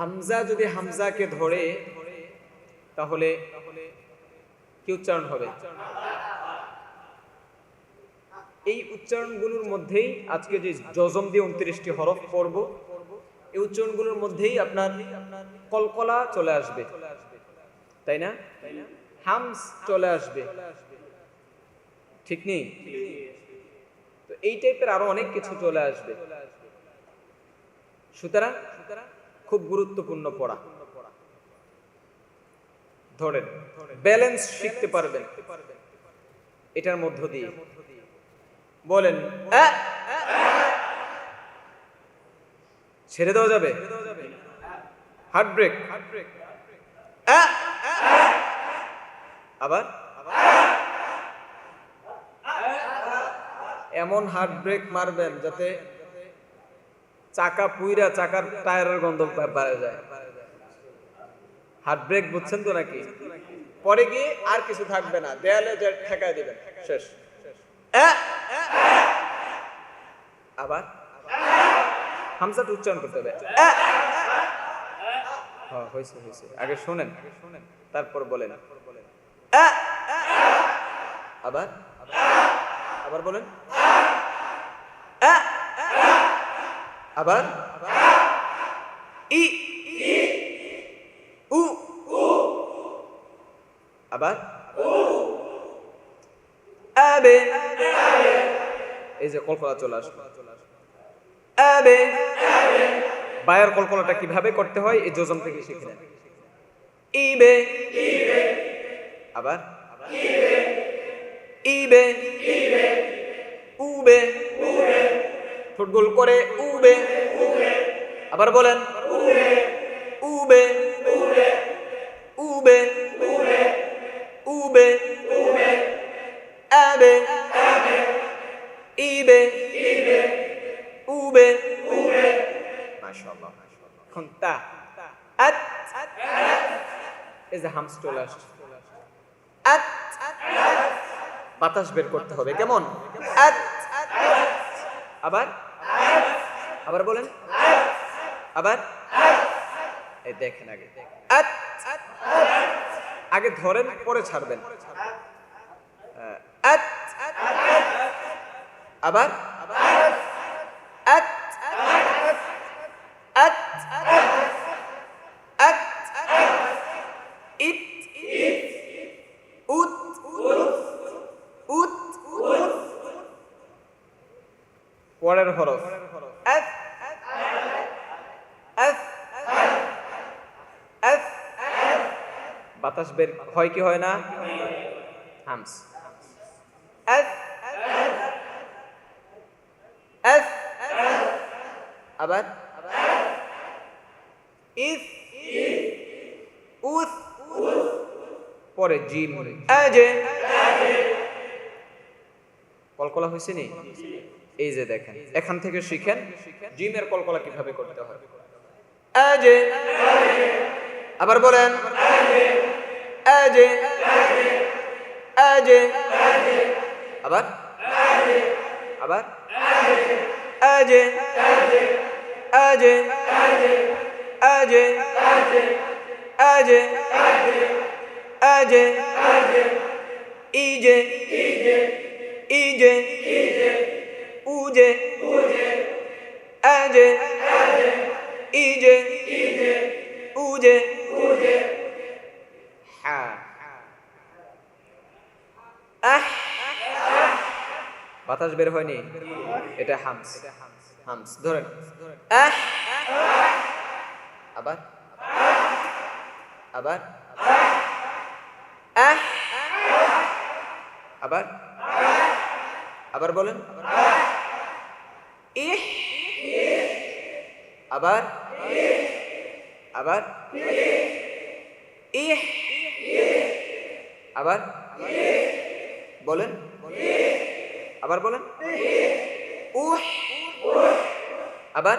হামজা যদি হামজাকে ধরে, তাহলে কি উচ্চারণ হবে? এই উচ্চারণগুলোর মধ্যেই আজকে যে জজম দিয়ে উনত্রিশটি হরফ পড়ব, এই উচ্চারণগুলোর মধ্যেই আপনার কলকলা চলে আসবে। তাই না? হামস চলে আসবে। ঠিক নেই? তো এই টাইপের আরও অনেক কিছু চলে আসবে। সুতরাং খুব গুরুত্বপূর্ণ পড়া। ধরেন ব্যালেন্স শিখতে পারবেন। এটার মধ্য দিয়ে। বলেন ছেড়ে দেওয়া যাবে? হার্ট ব্রেক আবার? এমন হার্ট ব্রেক মারবেন যাতে চাকা পুইরা চাকার টায়ারের গন্ধ বাড়ে যায়। হার্ট ব্রেক বুঝছেন তো নাকি? পরে গিয়ে আর কিছু থাকবে না। দেয়ালে যে ঠেকায় দিবেন। শেষ। আবার? হামসাটা উচ্চারণ করতে হবে। হ্যাঁ হয়েছে হয়েছে আগে শোনেন। তারপর বলেন। আবার? আবার বলেন আ। আবার? ই। উ। আবার? আবে। এই যে কলকলা চলে আসবে আবে। বায়ার কলকলাটা কীভাবে করতে হয়, এই যোজন থেকে শিখে নেন। ইবে। আবার? ইবে। উবে। ফুটবল করে উবে। আবার বলেন, উবে। উবে। উবে। আবে। ইবে। উবে। মাশাআল্লাহ এখন তা। আত। এই যে হামস চলে আসছে। আত। বাতাস বের করতে হবে, কেমন? আত। আবার? আবার বলেন। আবার। এই দেখেন আগে। আগে ধরেন পরে ছাড়বেন। আবার। পরের হরফ আত আত আত বাতাস বের হয় কি হয় না? হামস। আবার? ইফ। উস। পরে জিম আজে কলকলা হয়েছে নি? এই যে দেখেন, এখান থেকে শিখেন জিমের কলকলা কীভাবে করতে হয়। আবার বলেন। আজে আজে আবার আবার আজে আজে আজে আজে আজে ইজে ইজে উজে আজে ইজে উজে বাতাস বের হয়নি? এটা হামস। হামস, ধরেন। আবার? আবার? আবার? আবার বলেন। আবার? আবার? আবার? বলেন। আবার বলেন। আবার।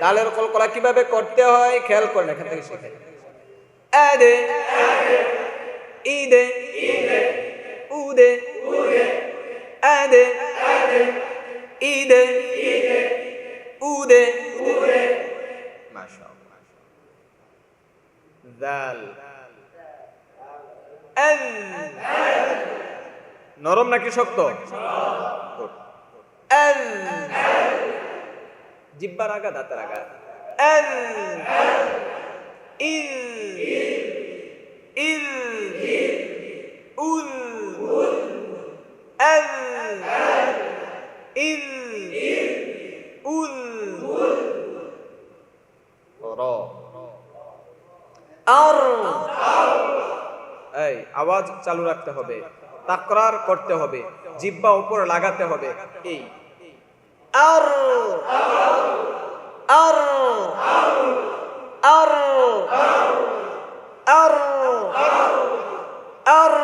ডালের কলকলা কীভাবে করতে হয় খেয়াল করেন এখান থেকে শিখে। আদে ইদে উদে আদে ইদে উদে মাশাআল্লাহ দাল আল নরম নাকি শক্ত. আল জিব্বার আগা দাঁতের আগা আল এই, আওয়াজ চালু রাখতে হবে। তাকরার করতে হবে। জিব্বা উপরে লাগাতে হবে। এই। আর আর। আর। আর আর আর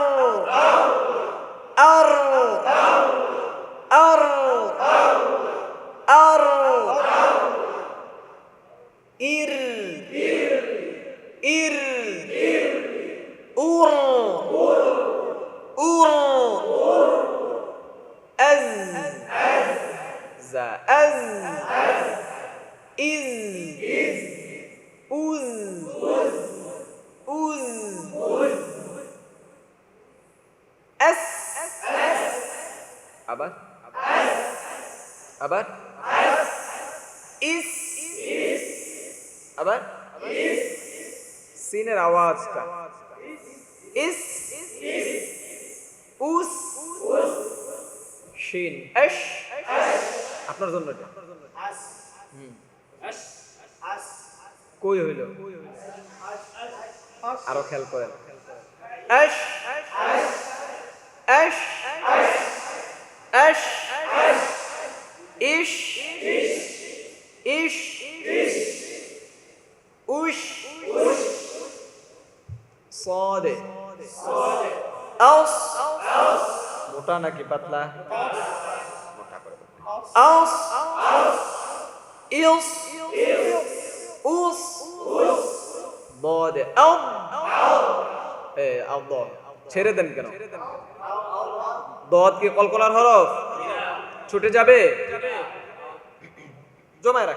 আবার? ইস। আবার? সিনের আওয়াজটা। ইস। উস। শিন। এশ আপনার জন্য এটা। কই হইল? আরও খেয়াল করেন। এশ এশ এশ ইস ইস উস সদে আউস মোটা নাকি পাতলা? মোটা করে আউস ইউস উস ضاد أض إيه الضاد ছেড়ে দেন কেন? দত কি কলকলার হরফ? ছুটে যাবে? জমায় রাখ।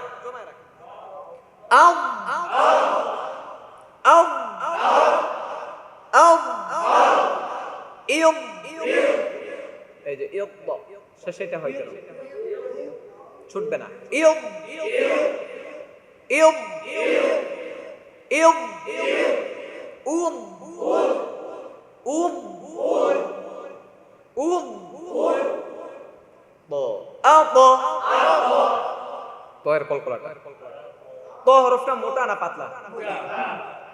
ইয়ম। ইয়ম ছুটবে না। ইয়ম। উম। উম। উম। ব। তয়ের কলকলাটা। ত হরফটা মোটা না পাতলা?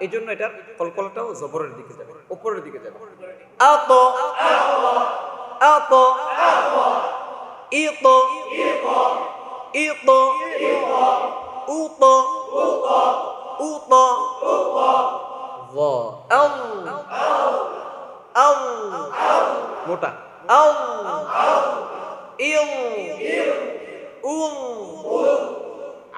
এই জন্য এটার কলকলাটাও জবরের দিকে যাবে উপরের দিকে যাবে। আত আত, ইত ইত, উত উত আল আল মোটা। আল ইল উল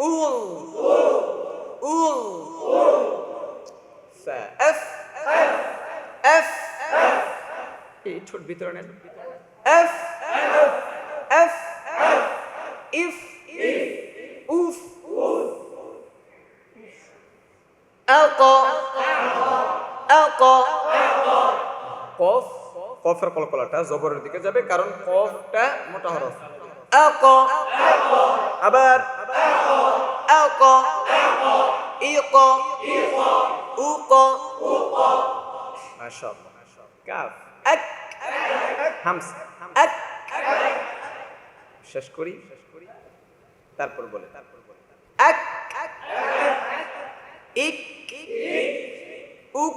أول أول فأف أف أف أف إيه ঠোঁট ভিতরে নেন। أف أف أف أف إف أوف أقا أقا কফ কফের কলকলাটা জবরের দিকে যাবে কারণ কফটা মোটা হরফ। আবার أقا إيقا أوقا ما شاء الله كاف أك همسة أك বিশ্বাস করি তারপর বলে তারপর বলে এক ইক উক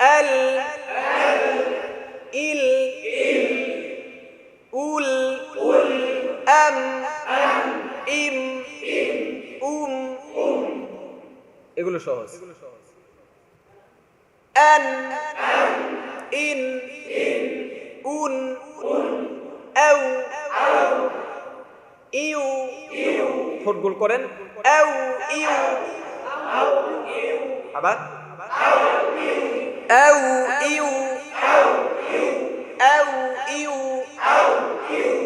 ال ال এগুলো সহজ। আন ইন উন আউ ইউ ঠোঁট গোল করেন। আউ ইউ আবার। আউ ইউ আউ ইউ উ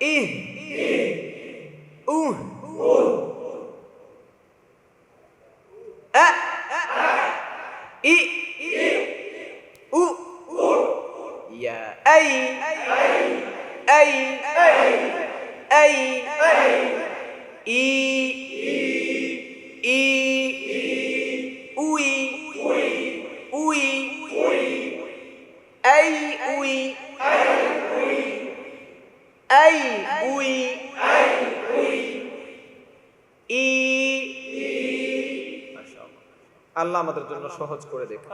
ইহ উহ আ ই উ ইয়া আই আই আই ই ই উই উই আই উই আই উই ই মাশাআল্লাহ। আল্লাহ আমাদের জন্য সহজ করে দেখুন।